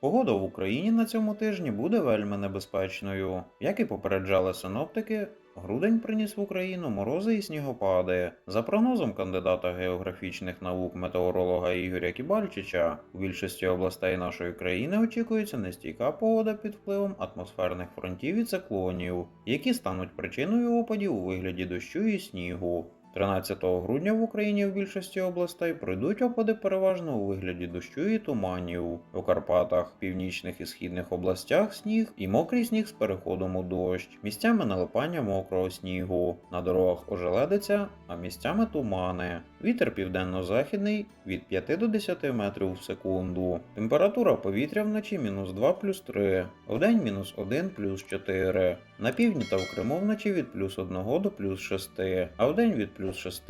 Погода в Україні на цьому тижні буде вельми небезпечною. Як і попереджали синоптики, грудень приніс в Україну морози і снігопади. За прогнозом кандидата географічних наук метеоролога Ігоря Кібальчича, у більшості областей нашої країни очікується нестійка погода під впливом атмосферних фронтів і циклонів, які стануть причиною опадів у вигляді дощу і снігу. 13 грудня в Україні в більшості областей пройдуть опади переважно у вигляді дощу і туманів. У Карпатах, північних і східних областях сніг і мокрий сніг з переходом у дощ, місцями налипання мокрого снігу, на дорогах ожеледиця, а місцями тумани. Вітер південно-західний від 5 до 10 метрів в секунду. Температура повітря вночі мінус 2 плюс 3, вдень мінус 1 плюс 4. На півдні та в Криму вночі від плюс 1 до плюс 6, а вдень від плюс 6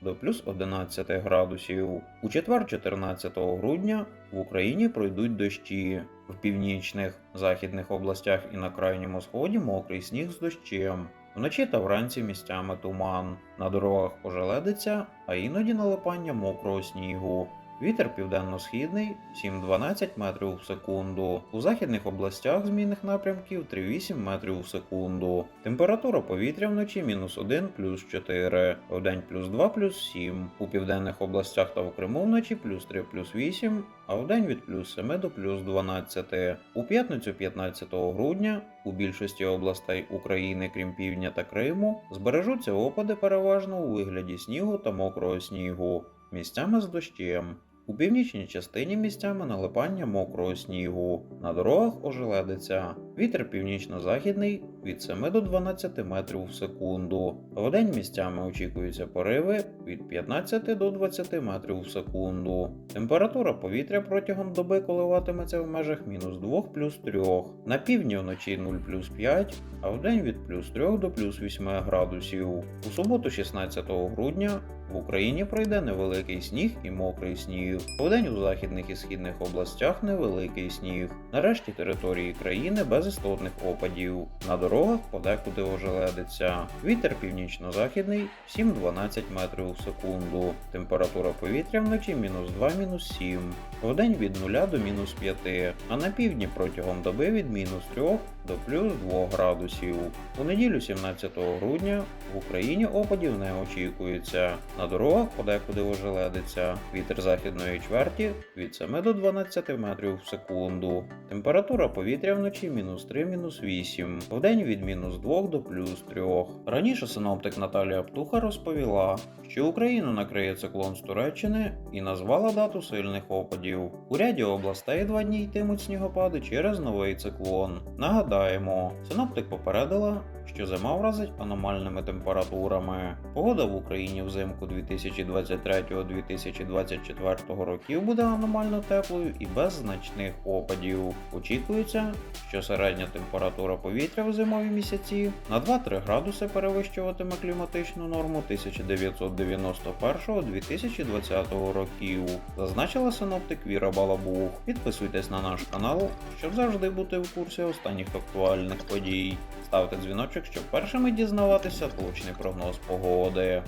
до плюс 11 градусів. У четвер 14 грудня в Україні пройдуть дощі. В північних західних областях і на крайньому сході мокрий сніг з дощем. Вночі та вранці місцями туман. На дорогах пожеледиться, а іноді налипання мокрого снігу. Вітер південно-східний 7-12 метрів в секунду. У західних областях змінних напрямків 3-8 метрів в секунду. Температура повітря вночі мінус 1 плюс 4, вдень плюс 2 плюс 7. У південних областях та в Криму вночі плюс 3 плюс 8, а вдень від плюс 7 до плюс 12. У п'ятницю 15 грудня у більшості областей України, крім півдня та Криму, збережуться опади переважно у вигляді снігу та мокрого снігу, місцями з дощем. У північній частині місцями налипання мокрого снігу, на дорогах ожеледиться. Вітер північно-західний від 7 до 12 метрів в секунду. Вдень місцями очікуються пориви від 15 до 20 метрів в секунду. Температура повітря протягом доби коливатиметься в межах мінус 2 плюс 3. На півдні вночі 0 плюс 5, а вдень від плюс 3 до плюс 8 градусів. У суботу 16 грудня в Україні пройде невеликий сніг і мокрий сніг. Вдень у західних і східних областях невеликий сніг. Нарешті території країни без істотних опадів. На дорогах подекуди ожеледиться. Вітер північно-західний 7-12 метрів в секунду. Температура повітря вночі мінус 2 мінус 7. Вдень від 0 до мінус 5, а на півдні протягом доби від мінус 3 до плюс 2 градусів. У неділю 17 грудня в Україні опадів не очікується. На дорогах подекуди ожеледиться. Вітер західної чверті від 7 до 12 метрів в секунду. Температура повітря вночі мінус 3 мінус 8. Вдень від мінус 2 до плюс 3. Раніше синоптик Наталія Птуха розповіла, що Україну накриє циклон з Туреччини і назвала дату сильних опадів. У ряді областей два дні йтимуть снігопади через новий циклон. Нагадаємо, синоптик попередила, що зима вразить аномальними температурами. Погода в Україні взимку 2023-2024 років буде аномально теплою і без значних опадів. Очікується, що середня температура повітря в зимові місяці на 2-3 градуси перевищуватиме кліматичну норму 1991-2020 років, зазначила синоптик Віра Балабух. Підписуйтесь на наш канал, щоб завжди бути в курсі останніх актуальних подій. Ставте дзвіночок, щоб першими дізнаватися точний прогноз погоди.